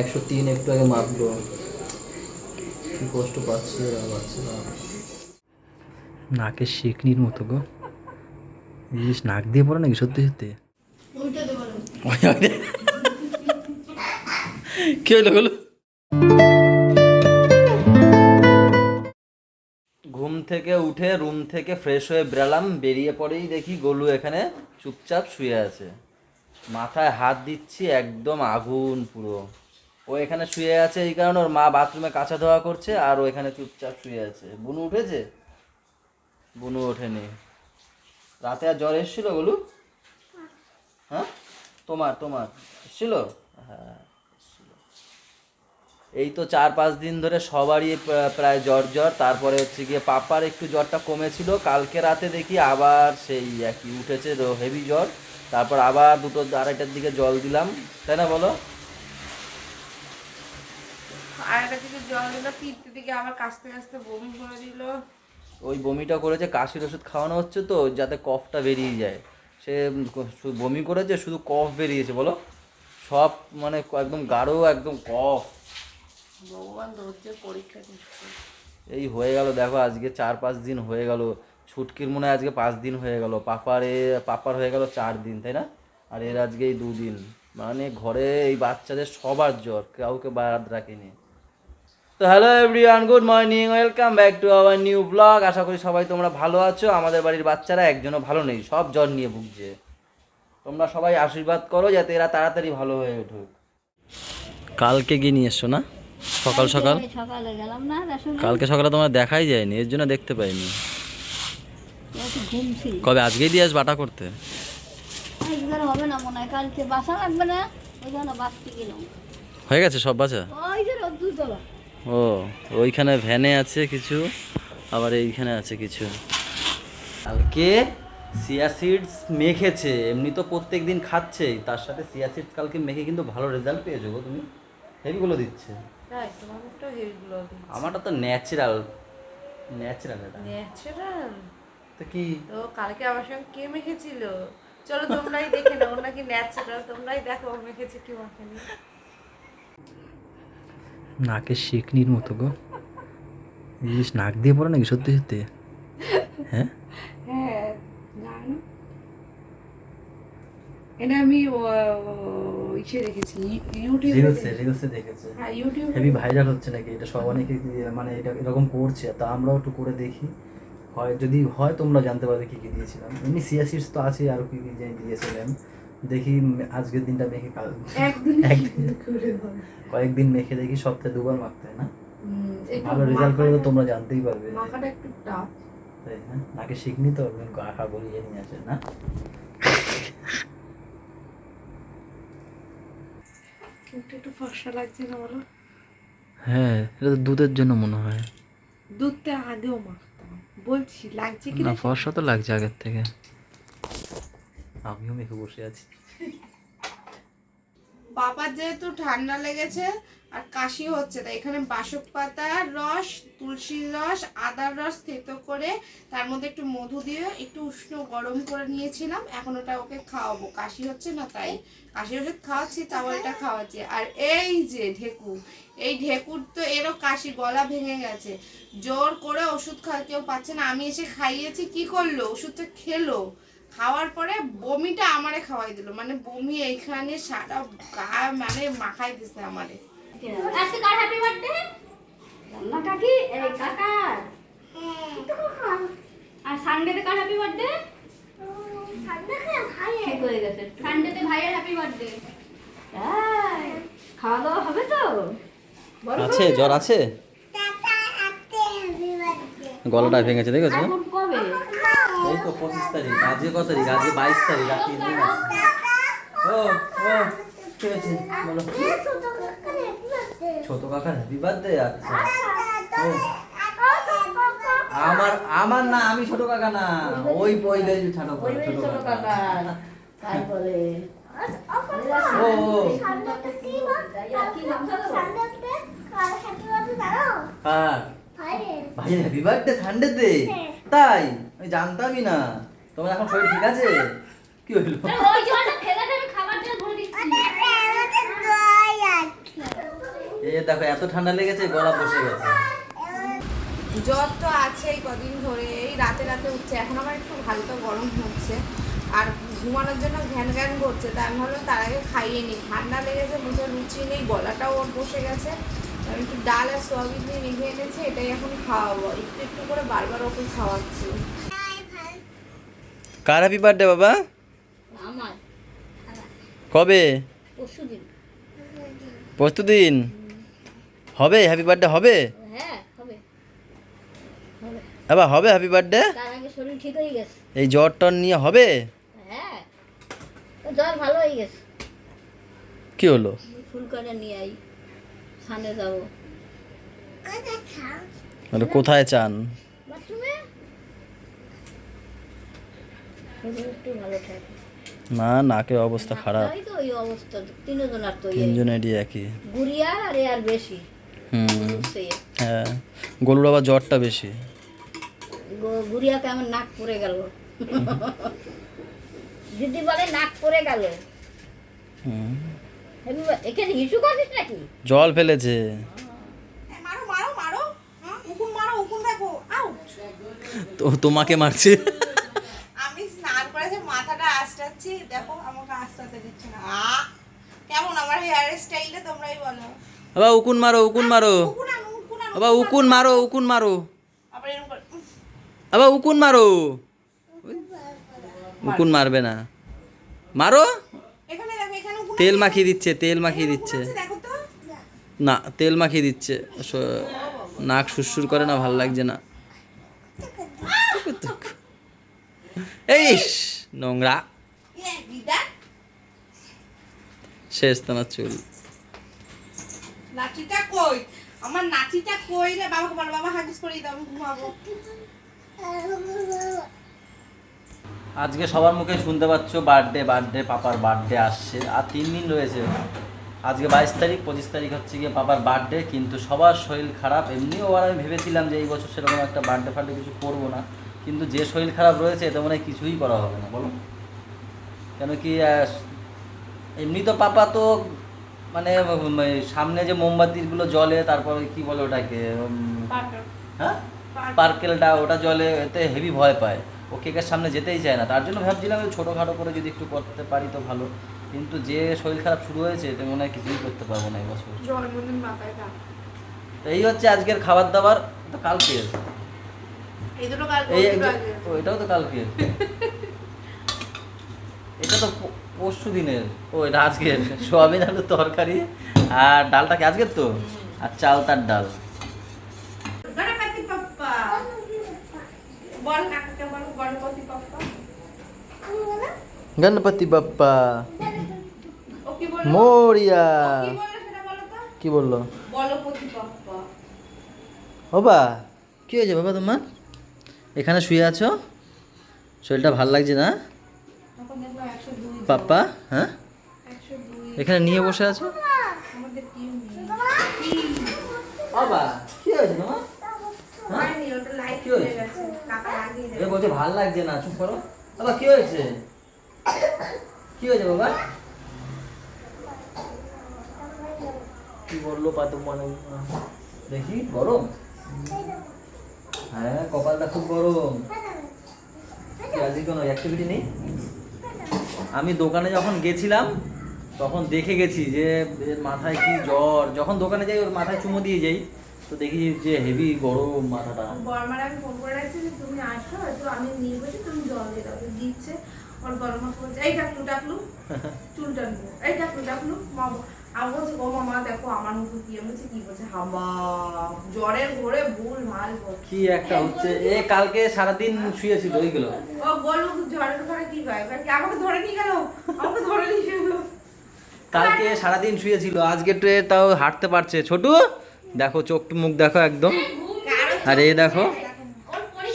একশো তিন একটু আগে মাপলো কি কষ্ট পাচ্ছে আর পাচ্ছে না নাকের শিকনির মতো গো। জিনিস নাক দিয়ে পড়ে নাকি সত্যি সত্যি। কি হইল হলো ঘুম থেকে উঠে রুম থেকে ফ্রেশ হয়ে বেরালাম বেরিয়ে পরেই দেখি গোলু এখানে চুপচাপ শুয়ে আছে। মাথায় হাত দিচ্ছি একদম আগুন পুরো। ও এখানে শুয়ে আছে এই কারণে ওর মা বাথরুমে কাঁচা ধোয়া করছে আর ও এখানে চুপচাপ শুয়ে আছে। বুনু উঠেছে? বুনু ওঠেনি। রাতে আর জ্বর এসেছিল গোলু হ্যাঁ? তোমার তোমার। এসেছিল? হ্যাঁ এই তো চার পাঁচ দিন ধরে সবারই প্রায় জ্বর জ্বর। তারপরে হচ্ছে গিয়ে পাপার একটু জ্বরটা কমেছিল। কালকে রাতে দেখি আবার সেই একই, উঠেছে হেভি জ্বর। তারপর আবার দুটো আড়াইটার দিকে জল দিলাম। তাই না বলো? আর একটা দিকে জল দিল তিনটে দিকে আবার কাশতে কাশতে বমি করে দিল। ওই বমিটা করেছে কাশির ওষুধ খাওয়ানো হচ্ছে তো যাতে কফটা বেরিয়ে যায়। সে বমি করেছে শুধু কফ বেরিয়েছে বলো? সব মানে একদম গাঢ় একদম কফ। ভগবান ধৈর্যের পরীক্ষা দিচ্ছে। এই হয়ে গেল দেখো আজকে চার পাঁচ দিন হয়ে গেল। ছুটকির মনে হয় আজকে পাঁচ দিন হয়ে গেল। পাপারে পাপার হয়ে গেল চার দিন তাই না? আর এর আজকে এই দুদিন। মানে ঘরে এই বাচ্চাদের সবার জ্বর কাউকে বাদ রাখিনি। তো hello everyone good morning welcome back to our new blog আশা করি সবাই তোমরা ভালো আছো। আমাদের বাড়ির বাচ্চারা একজনও ভালো নেই সব জ্বর নিয়ে ভুগছে। তোমরা সবাই আশীর্বাদ করো যাতে এরা তাড়াতাড়ি ভালো হয়ে উঠুক। কালকে গিয়ে নিয়ে এসছো না? সকাল সকাল? সকালে গেলাম না কালকে সকালে তোমার দেখাই যায়নি এর জন্য দেখতে পাইনি। কবে? আজকেই দিয়ে আস বাটা করতে। হবে না মনে হয় কালকে বাসা লাগবে না ওই জন্য বাসটি হয়ে গেছে সব বাচ্চা ওই যে দুতলা ও ওইখানে ভ্যানে আছে কিছু আবার এইখানে আছে কিছু। কালকে সিয়া সিডস মেখেছে এমনি তো প্রত্যেক দিন খাচ্ছেই তার সাথে সিয়া সিডস কালকে মেখে কিন্তু ভালো রেজাল্ট পেয়েছ গো তুমি। হেভিগুলো দিচ্ছে। তাই তোমার আমারটা তো ন্যাচারাল ন্যাচারাল এটা। ন্যাচারাল তো কি? তো কালকে আমার সঙ্গে কে মেখেছিল? চলো তোমরাই দেখে নাও নাকি ন্যাচারাল তোমরাই দেখো মেখেছে কি মাখেনি। নাকের শিকনির মতো গো। জিনিস নাক দিয়ে পড়ে নাকি? সত্যি সত্যি? হ্যাঁ? হ্যাঁ এটা আমি ইসে দেখেছি। ইউটিউবে রিলসে রিলসে দেখেছে। হ্যাঁ ইউটিউবে হেভি ভাইরাল হচ্ছে নাকি? এটা সব অনেকে মানে এটা এরকম করছে। তা আমরাও একটু করে দেখি। হয় যদি হয় তোমরা জানতে পারবে কি কি দিয়েছিলাম। এমনি সিয়াসিডস তো আছে আরও কি কি দিয়েছিলাম দেখি আজকের দিনটা মেখে কাল একদিন। কয়েকদিন মেখে দেখি সপ্তাহে দুবার মাখতে হয় না ভালো রেজাল্ট করলে তোমরা জানতেই পারবে। মাখাটা একটু টাফ তাই না? নাকে শিখনি তো আশা বলিয়ে নিয়ে আসে না? কিন্তু একটু ফর্সা লাগছে না বলো? হ্যাঁ এটা তো দুধের জন্য মনে হয়। দুধটা আগেও মাখতাম। বলছি লাগছে কি না না ফর্সা তো লাগছে আগের থেকে। আমিও মেখে বসে আছি। বাবার যেহেতু ঠান্ডা লেগেছে আর কাশি হচ্ছে, তাই এখানে বাসক পাতার রস তুলসীর রস, আদার রস থেতো করে তার মধ্যে একটু মধু দিয়ে একটু উষ্ণ গরম করে নিয়েছিলাম। এখন ওটা ওকে খাওয়াবো। কাশি হচ্ছে না তাই? কাশি ওষুধ খাওয়াচ্ছি তাও এটা খাওয়াচ্ছি। আর এই যে ঢেকু এই ঢেকুর তো এরও কাশি, গলা ভেঙে গেছে। জোর করে ওষুধ খাওয়া কেউ পাচ্ছে না। আমি এসে খাইয়েছি, কি করল? ওষুধটা খেলো। খাওয়ার পরে বমিটা আমারে খাওয়াই দিল। মানে বমি এইখানে সারা গা মানে মাখাই দিছে আমারে। আজকে কার হ্যাপি বার্থডে এই কাকার। আর সানডেতে কার হ্যাপি বার্থডে ঠিক হয়ে গেছে। সানডেতে ভাইয়ের হ্যাপি বার্থডে খাওয়া দাওয়া হবে তো? আছে জ্বর আছে? গলাটা ভেঙেছে দেখেছ? কবে? তো পঁচিশ তারিখ আজকে কত তারিখ? আজকে বাইশ তারিখ আর তিন দিন আছে। ও ও কি হয়েছে? বলো। ছোট কাকার হ্যাপি বার্থডে আচ্ছা। ও। আমার আমার না আমি ছোট কাকা না। ওই পয়লে ছোট ছোট ছোট কাকা। কাকার তাই বলে ও ও। কি নাম জানো? হ্যাঁ ভাই হ্যাপি বার্থডে সানডেতে তাই? আমি জানতামই না। তোমার এখন শরীর ঠিক আছে? কি হইল? ওই জলটা ফেলে দেবে খাবার জল ভরে দিচ্ছি। এই দেখো এত ঠান্ডা লেগেছে গলা বসে গেছে। জ্বর তো আছেই কদিন ধরে এই রাতে রাতে উঠছে। এখন আমার একটু হালকা গরম হচ্ছে। আর ঘুমানোর জন্য ঘ্যান ঘ্যান করছে তাই আমি ভাবলাম তার আগে খাইয়ে নিই। ঠান্ডা লেগেছে মুখে রুচি নেই গলাটাও ওর বসে গেছে। আমি একটু ডাল আর সোয়াবিন দিয়ে মেখে এনেছি? এটাই এখন খাওয়াবো। একটু একটু করে বারবার ওকে খাওয়াচ্ছি। কার হ্যাপি বার্থডে বাবা? আমার। কবে? পরশু দিন হবে? হ্যাপি বার্থডে হবে? হ্যাঁ হবে। হ্যাপি বার্থডে তার আগে শরীর ঠিক হয়ে গেছে। এই জ্বর টর নিয়ে হবে? হ্যাঁ। জ্বর ভালো হয়ে গেছে। কি হলো? ফুল করে নিয়ে আই সামনে যাব। মানে কোথায় চান? না নাকের অবস্থা খারাপ। এই তিনজনেরই একই। গুড়িয়া আর আর বেশি। হুম। হ্যাঁ। গরুর আবার জ্বরটা বেশি। গু- গুড়িয়াকে আমার নাক পড়ে গেল। দিদি বলে নাক পড়ে গেল। হুম। এখানে হিসু করছিস নাকি? জল ফেলেছে। মারো মারো মারো হ্যাঁ? উকুন মারো উকুন দেখো। আউট তো তোমাকে মারছে। আমি স্নান করে যে মাথাটা আঁচড়াচ্ছি দেখো আমাকে আঁচড়াতে দিচ্ছে না। কেমন আমার হেয়ার স্টাইলটা তোমরাই বলো। বাবা উকুন মারো উকুন মারো। উকুন আনো উকুন বাবা উকুন মারো উকুন মারো। আবার আবার উকুন মারো। উকুন মারবে না। মারো এখানে দেখো এখানে উকুন তেল মাখিয়ে দিচ্ছে, তেল মাখিয়ে দিচ্ছে। না, তেল মাখিয়ে দিচ্ছে। নাক সুরসুর করে না, ভালো লাগছে না। এই নোংরা। শেষ তোমার চুল। আমার নাচিটা কই রে? বাবা হাগিস করে দাও ঘুমাবো। আজকে সবার মুখে শুনতে পাচ্ছ বার্থডে বার্থডে পাপার বার্থডে আসছে। আর তিন দিন রয়েছে। আজকে বাইশ তারিখ পঁচিশ তারিখ হচ্ছে গিয়ে পাপার বার্থডে কিন্তু সবার শরীর খারাপ। এমনিও আর আমি ভেবেছিলাম যে এই বছর সেরকম একটা বার্থডে ফার্থডে কিছু করব না। কিন্তু যে শরীর খারাপ রয়েছে এতে মনে হয় কিছুই করা হবে না। বলো। কেন কি এমনি তো পাপা তো মানে সামনে যে মোমবাতিগুলো জ্বলে তারপরে কি বলে ওটাকে হ্যাঁ? পার্কেলটা ওটা জলে এতে হেভি ভয় পায়। ও কেকের সামনে যেতেই চায় না। তার জন্য ভাবছিলাম ছোটোখাটো করে যদি একটু করতে পারি তো ভালো। কিন্তু যে শরীর খারাপ শুরু হয়েছে এতে মনে হয় কিছুই করতে পারব না এবছর। তো এই হচ্ছে আজকের খাবার দাবার তো কালকে। এই এটাও তো কালকে। এটা তো পরশু দিনের। ও এটা আজকের। সোয়াবিন আলুর তরকারি আর ডালটা কি আজকের তো? আর চাল তার ডাল গণপতি পাপ্পা বল কাকাকে বল গণপতি পাপ্পা গণপতি বাপ্পা। ও মোরিয়া। কি বলল? বলো তো কি হয়েছে বাবা তোমার? এখানে শুয়ে আছো? শরীরটা ভালো লাগছে না? পাপ্পা হ্যাঁ? এখানে নিয়ে বসে আছো? বলছে ভালো লাগছে না, চুপ করো। বাবা কি হয়েছে? কি হয়েছে বাবা? কি বলল পাতো মানে? দেখি গরম? হ্যাঁ কপালটা খুব গরম। আজকে কোনো অ্যাক্টিভিটি নেই? আমি দোকানে যখন গেছিলাম তখন দেখে গেছি যে এর মাথায় কি জ্বর। যখন দোকানে যাই ওর মাথায় চুমো দিয়ে যাই তো দেখি যে হেভি গরম মাথাটা। বর্মার আমি ফোন করে রাখছি যে তুমি আসো একটু আমি নিয়ে বসে তুমি জল দিয়ে দাও দিচ্ছে। ওর গরম বলছে এই ডাকলু ডাকলু চুল টানবো এই ডাকলু ডাকলু মা আমি বলছি ও মামা দেখো আমার মুখে কি? কি বলছে? হাবা জ্বরের ঘোরে ভুল ভালো কি একটা হচ্ছে এ কালকে সারাদিন শুয়েছিল ওইগুলো ও জ্বরের ঘরে কি হয় আমাকে ধরে নিয়ে গেল? আমাকে ধরে নিয়ে গেল? কালকে সারাদিন শুয়েছিল আজকে এ তাও হাঁটতে পারছে। ছোটু দেখো চোখ মুখ দেখো একদম। আর এ দেখো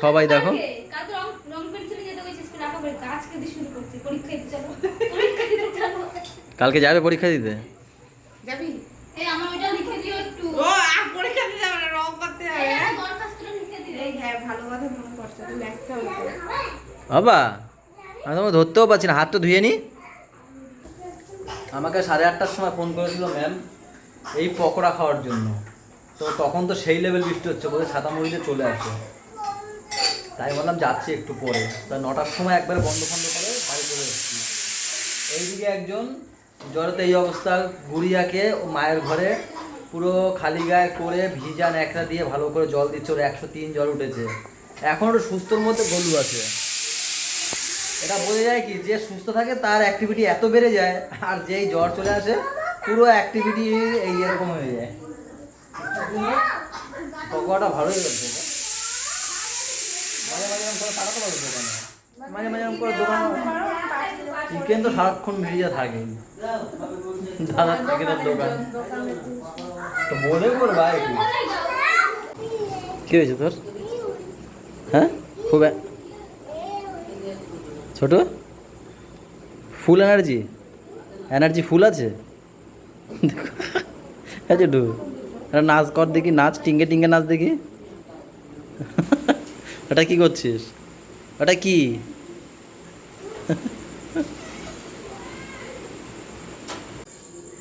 সবাই দেখো কালকে রং রং পেন্সিলে যেতে গেছিস কিনা আঁকা পরীক্ষা আজকে দিয়ে শুরু করছি পরীক্ষা দিতে চলো পরীক্ষা দিতে চলো কালকে যাবে পরীক্ষা দিতে? যাবি? এই আমার ওইটা লিখে দিও একটু। ও আর পরীক্ষা দিতে হবে না রং করতে হবে। এই হ্যাঁ? দরখাস্তটা লিখে দিও। এই হ্যাঁ ভালো কথা মনে করছে তুই লিখতে হবে বাবা আমি তোমাকে ধরতেও পারছি না হাত তো ধুয়ে নি। আমাকে সাড়ে আটটার সময় ফোন করেছিল ম্যাম এই পকোড়া খাওয়ার জন্য। তো তখন তো সেই লেভেল বৃষ্টি হচ্ছে বলে ছাতা মুড়িতে চলে আসে তাই বললাম যাচ্ছি একটু পরে। তা নটার সময় একবার বন্ধ ফন্ধ করে বাড়ি চলে এসেছি। এইদিকে একজন জ্বরতে এই অবস্থা, গুড়িয়াকে ও মায়ের ঘরে পুরো খালি গায়ে করে ভিজা ন্যাকড়া দিয়ে ভালো করে জল দিচ্ছে, ওর একশো তিন জ্বর উঠেছে। এখন ওর সুস্থর মধ্যে গলু আছে। এটা বোঝা যায় কি, যে সুস্থ থাকে তার অ্যাক্টিভিটি এত বেড়ে যায়, আর যেই জ্বর চলে আসে, পুরো অ্যাক্টিভিটি এই এরকম হয়ে যায়। পকোয়াটা ভালোই লাগছে মাঝে মাঝে মাঝে মাঝে করে দোকান চিকেন তো সারাক্ষণ ভিড়িয়ে থাকে। দাদা চিকেনের দোকান। তো মনে করবা একটু কি হয়েছে তোর? হ্যাঁ? খুব ছোট? ফুল এনার্জি? এনার্জি ফুল আছে? হ্যাঁ ছোটু একটা নাচ কর দেখি, নাচ, টিঙ্গে টিঙ্গে নাচ দেখি। এটা কি করছিস? ওটা কি?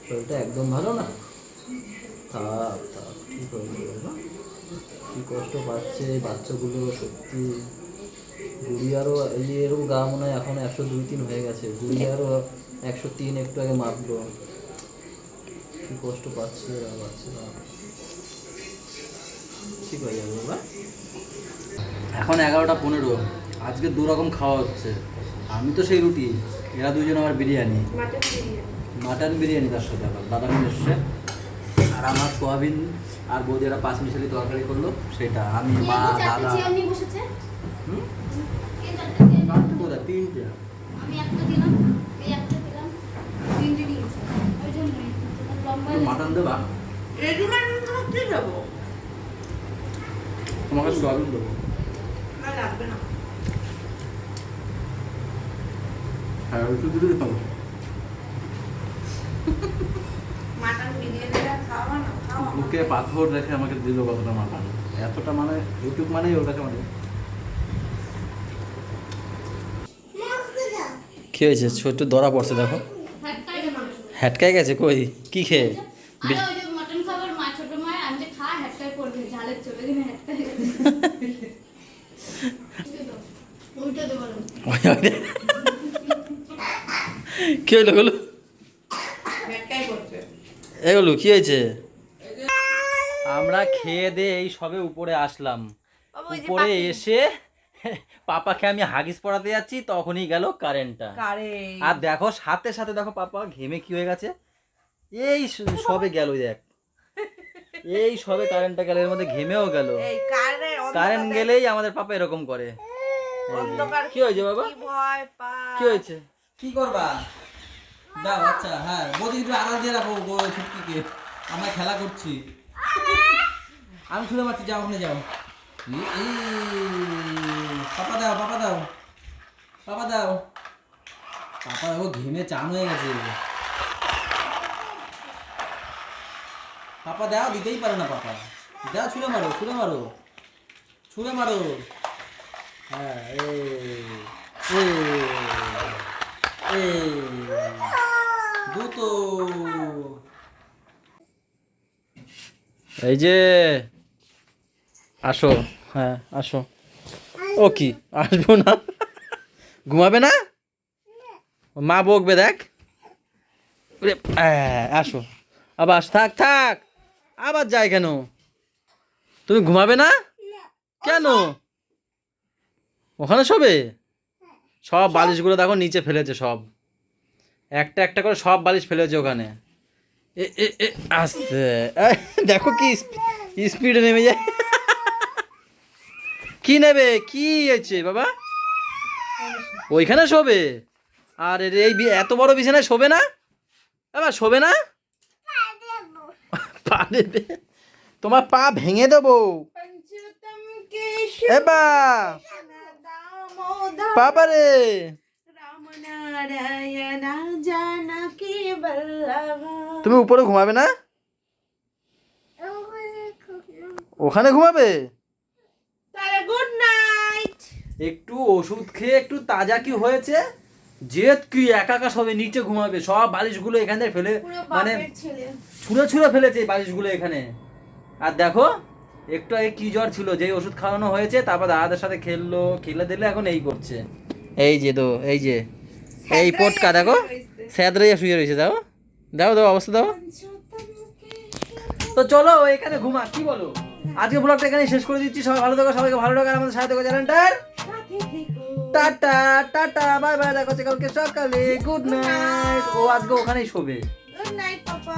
শরীরটা একদম ভালো না। থাক থাক ঠিক হয়ে না কি কষ্ট পাচ্ছে এই বাচ্চাগুলো সত্যি। গুড়িয়ারও এই যে এরকম গা মনে হয় এখন একশো দুই তিন হয়ে গেছে। গুড়িয়ারও একশো তিন একটু আগে মাপলো কি কষ্ট পাচ্ছে এরা বাচ্চারা। ঠিক হয়ে যাবে বাবা এখন এগারোটা পনেরো। আজকে দু রকম খাওয়া হচ্ছে। আমি তো সেই রুটি এরা দুজন আমার বিরিয়ানি। মাটন বিরিয়ানি। তার সাথে আবার দাদা নিয়ে এসছে। আর আমার সোয়াবিন আর বৌদিরা পাঁচ মিশালি তরকারি করল সেটা। আমি মা দাদা। কোথায়? তিনটে। মাটন দেবো? তোমাকে সোয়াবিন দেবো। না লাগবে না। হ্যাঁ ওই শুধু দিলে খাব বুকে পাথর রেখে আমাকে দিল কতটা মাটন। এতটা মানে ইউটিউব মানেই ওর কাছে মানে। কি হয়েছে? ছোট্ট ধরা পড়ছে দেখো। হ্যাটকাই গেছে কই? কি খেয়ে? আরে কি হইল গেলো এগুলো কি হয়েছে? আমরা খেয়ে দিয়ে এই সবে উপরে আসলাম। উপরে এসে পাপাকে আমি হাগিস পড়াতে যাচ্ছি তখনই গেল কারেন্টটা। আর দেখো সাথে সাথে দেখো পাপা ঘেমে কি হয়ে গেছে। এই সবে গেল দেখ। এই সবে কারেন্টটা গেল এর মধ্যে ঘেমেও গেল। কারেন্ট গেলেই আমাদের পাপা এরকম করে। কি হয়েছে বাবা? কি ভয় পা কি হয়েছে? কি করবা? দাও আচ্ছা হ্যাঁ। বৌদি, একটু আড়াল দিয়ে রাখো ছুটকিকে আমরা খেলা করছি। আমি ছুড়ে মারছি যাও ওখানে, যাও। পাপা দাও পাপা দাও। পাপা দাও। পাপা ও ঘেমে চান হয়ে গেছে। পাপা দাও, দিতেই পারে না পাপা। দাও, ছুঁড়ে মারো ছুঁড়ে মারো। ছুঁড়ে মারো। হ্যাঁ এই এই এই দুটো এই যে আসো হ্যাঁ আসো। ও কি আসব না? ঘুমাবে না? মা বকবে দেখ। ওরে, আসো। আবার থাক থাক। আবার যাই কেন? তুমি ঘুমাবে না? কেন? ওখানে শোবে সব বালিশগুলো দেখো নিচে ফেলেছে সব। একটা একটা করে সব বালিশ ফেলেছে ওখানে। আস্তে। দেখো কি স্পিডে নেমে যায়। কি নেবে? কি হয়েছে বাবা? ওইখানে শোবে? আর এই এত বড় বিছানায় শোবে না? বাবা, শোবে না? পা দেবে। তোমার পা ভেঙে দেবো। এবা বাবা রে। রাম নারায়ণ, জানকী বল্লভ। তুমি উপরে ঘুমাবে না? ওখানে ঘুমাবে? তাহলে গুড নাইট। একটু ওষুধ খেয়ে একটু তাজা কি হয়েছে? জেদ কি একা একা সবে নিচে ঘুমাবে? সব বালিশগুলো এখান থেকে ফেলে মানে ছুঁড়ে ছুঁড়ে ফেলেছে বালিশগুলো এখানে। আর দেখো একটু আগে কি জ্বর ছিল? যেই ওষুধ খাওয়ানো হয়েছে তারপর দাদাদের সাথে খেললো খেলে দিলে এখন এই করছে। এই যে তো এই যে। এই পটকা দেখো। স্যাদরাইয়া শুয়ে রয়েছে দাও দাও দাও অবস্থা দাও। তো চলো এখানে ঘুমা কি বলো? আজকে ব্লগটা এখানে শেষ করে দিচ্ছি। সবাই ভালো থাকো সবাইকে ভালো থাকো আমাদের সাথে থাকো চ্যানেলটার। টাটা টাটা বাই বাই দেখা হচ্ছে কালকে সকালে। গুড নাইট ও আজকে ওখানেই শোবে। গুড নাইট পাপা